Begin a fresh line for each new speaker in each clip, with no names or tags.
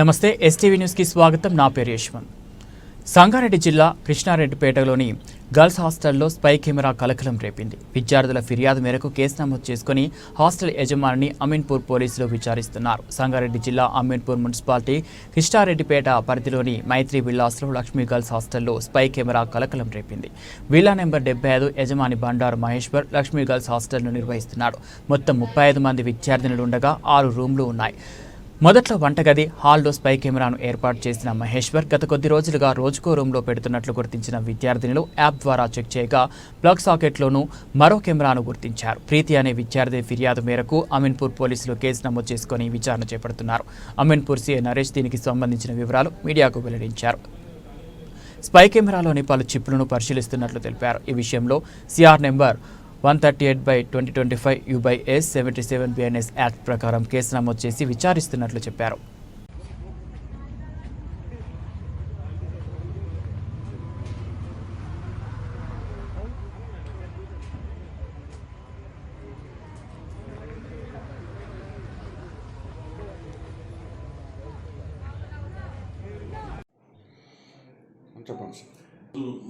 నమస్తే ఎస్టీవీ న్యూస్కి స్వాగతం. నా పేరు యశ్వంత్. సంగారెడ్డి జిల్లా కృష్ణారెడ్డిపేటలోని గర్ల్స్ హాస్టల్లో స్పై కెమెరా కలకలం రేపింది. విద్యార్థుల ఫిర్యాదు మేరకు కేసు నమోదు చేసుకుని హాస్టల్ యజమానిని అమీన్పూర్ పోలీసులు విచారిస్తున్నారు. సంగారెడ్డి జిల్లా అమీన్పూర్ మున్సిపాలిటీ కృష్ణారెడ్డిపేట పరిధిలోని మైత్రి విల్లాస్లో లక్ష్మీ గర్ల్స్ హాస్టల్లో స్పై కెమెరా కలకలం రేపింది. విల్లా నెంబర్ డెబ్బై ఐదు యజమాని బండారు మహేశ్వర్ లక్ష్మీ గర్ల్స్ హాస్టల్ను నిర్వహిస్తున్నాడు మొత్తం ముప్పై ఐదు మంది విద్యార్థినులు ఉండగా ఆరు రూమ్లు ఉన్నాయి. మొదట్లో వంటగది హాల్లో స్పై కెమెరాను ఏర్పాటు చేసిన మహేశ్వర్ గత కొద్ది రోజులుగా రోజుకో రూమ్లో పెడుతున్నట్లు గుర్తించిన విద్యార్థినులు యాప్ ద్వారా చెక్ చేయగా ప్లగ్ సాకెట్లోనూ మరో కెమెరాను గుర్తించారు. ప్రీతి అనే విద్యార్థి ఫిర్యాదు మేరకు అమీన్పూర్ పోలీసులు కేసు నమోదు చేసుకుని విచారణ చేపడుతున్నారు. అమీన్పూర్ సీఏ నరేష్ దీనికి సంబంధించిన వివరాలు మీడియాకు వెల్లడించారు. స్పై కెమెరాలోని పలు చిప్లను పరిశీలిస్తున్నట్లు తెలిపారు. ఈ విషయంలో CR number one thirty eight by twenty twenty five U by S seventy seven BNS act ప్రకారం కేసు నమోదు చేసి విచారిస్తున్నట్లు చెప్పారు.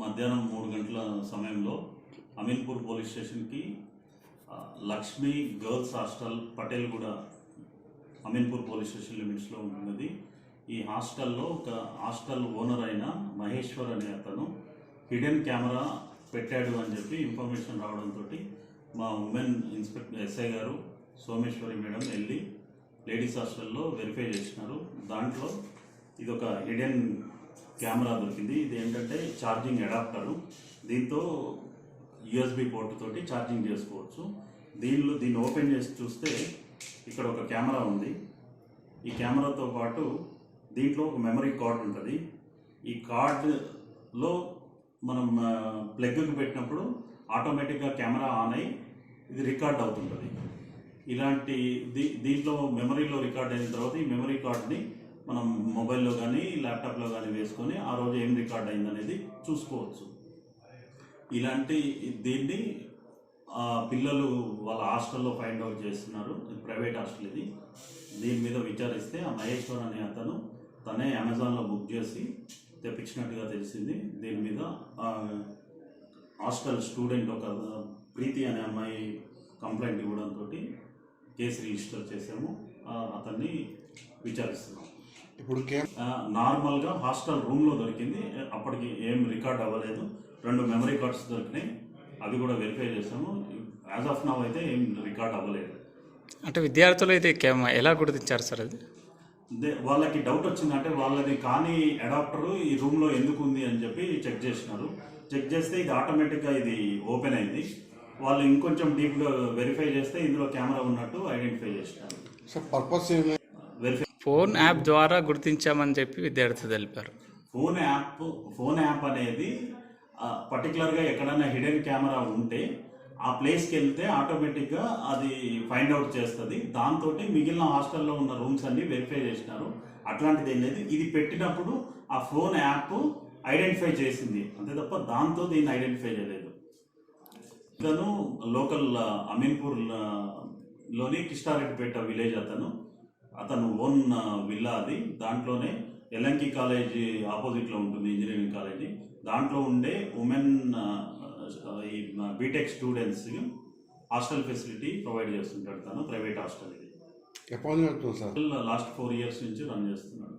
మధ్యాహ్నం మూడు గంటల సమయంలో అమీన్పూర్ పోలీస్ స్టేషన్కి లక్ష్మీ గర్ల్స్ హాస్టల్ పటేల్గూడ అమీన్పూర్ పోలీస్ స్టేషన్ లిమిట్స్లో ఉంటున్నది. ఈ హాస్టల్లో ఒక హాస్టల్ ఓనర్ అయిన మహేశ్వర్ అనే అతను హిడెన్ కెమెరా పెట్టాడు అని చెప్పి ఇన్ఫర్మేషన్ రావడంతో మా ఉమెన్ ఇన్స్పెక్టర్ ఎస్ఐ గారు సోమేశ్వరి మేడం వెళ్ళి లేడీస్ హాస్టల్లో వెరిఫై చేసినారు. దాంట్లో ఇది ఒక హిడెన్ కెమెరా దొరికింది. ఇది ఏంటంటే ఛార్జింగ్ అడాప్టరు. దీంతో యూఎస్బి పోర్ట్ తోటి ఛార్జింగ్ చేసుకోవచ్చు. దీనిలో దీన్ని ఓపెన్ చేసి చూస్తే ఇక్కడ ఒక కెమెరా ఉంది. ఈ కెమెరాతో పాటు దీంట్లో ఒక మెమరీ కార్డ్ ఉంటుంది. ఈ కార్డులో మనం ప్లగ్కి పెట్టినప్పుడు ఆటోమేటిక్గా కెమెరా ఆన్ అయ్యి ఇది రికార్డ్ అవుతుంటుంది. ఇలాంటి దీ దీంట్లో మెమరీలో రికార్డ్ అయిన తర్వాత ఈ మెమరీ కార్డ్ని మనం మొబైల్లో కానీ ల్యాప్టాప్లో కానీ వేసుకొని ఆ రోజు ఏం రికార్డ్ అయిందనేది చూసుకోవచ్చు. ఇలాంటి దీన్ని పిల్లలు వాళ్ళ హాస్టల్లో ఫైండ్ అవుట్ చేస్తున్నారు. ఇది ప్రైవేట్ హాస్టల్ ఇది. దీని మీద విచారిస్తే ఆ మహేశ్వర్ అనే అతను తనే అమెజాన్లో బుక్ చేసి తెప్పించినట్టుగా తెలిసింది. దీని మీద హాస్టల్ స్టూడెంట్ ఒక ప్రీతి అనే అమ్మాయి కంప్లైంట్ ఇవ్వడంతో కేసు రిజిస్టర్ చేసాము అతన్ని విచారిస్తున్నాం.
ఇప్పుడు
నార్మల్గా హాస్టల్ రూమ్లో దొరికింది. అప్పటికి ఏం రికార్డ్ అవ్వలేదు. రెండు మెమరీ కార్డ్స్ దొరికినాయి. అవి కూడా వెరిఫై చేసాము యాజ్ ఆఫ్ నవ్ అయితే ఏం రికార్డ్ అవ్వలేదు.
అంటే విద్యార్థులు కేమ- ఎలా గుర్తించారు సార్ అది?
దే- వాళ్ళకి డౌట్ వచ్చిందంటే వాళ్ళది కానీ అడాప్టర్ ఈ రూమ్లో ఎందుకు ఉంది అని చెప్పి చెక్ చేసినారు. చెక్ చేస్తే ఇది ఆటోమేటిక్గా ఇది ఓపెన్ అయింది. వాళ్ళు ఇంకొంచెం డీప్గా వెరిఫై చేస్తే ఇందులో కెమెరా ఉన్నట్టు ఐడెంటిఫై చేసినారు.
సార్ పర్పస్ ఏమి
ఫోన్ యాప్ ద్వారా గుర్తించామని చెప్పి విద్యార్థి తెలిపారు.
ఫోన్ యాప్ ఫోన్ యాప్ అనేది పర్టికులర్గా ఎక్కడైనా హిడెన్ కెమెరా ఉంటే ఆ ప్లేస్కి వెళ్తే ఆటోమేటిక్గా అది ఫైండ్ అవుట్ చేస్తుంది. దాంతో మిగిలిన హాస్టల్లో ఉన్న రూమ్స్ అన్ని వెరిఫై చేసినారు. అట్లాంటిది ఏం లేదు. ఇది పెట్టినప్పుడు ఆ ఫోన్ యాప్ ఐడెంటిఫై చేసింది. అంతే తప్ప దాంతో దీన్ని ఐడెంటిఫై చేయలేదు. ఇతను లోకల్ అమీన్పూర్లోని కిష్టారెడ్డిపేట విలేజ్ అతను. అతను ఓన్ విల్లా అది. దాంట్లోనే ఎల్ఎంకి కాలేజీ ఆపోజిట్లో ఉంటుంది ఇంజనీరింగ్ కాలేజీ. దాంట్లో ఉండే ఉమెన్ ఈ BTech students hostel facility provide చేస్తుంటాడు తను ప్రైవేట్ హాస్టల్ ఇది. లాస్ట్ ఫోర్ ఇయర్స్ నుంచి రన్ చేస్తున్నాడు.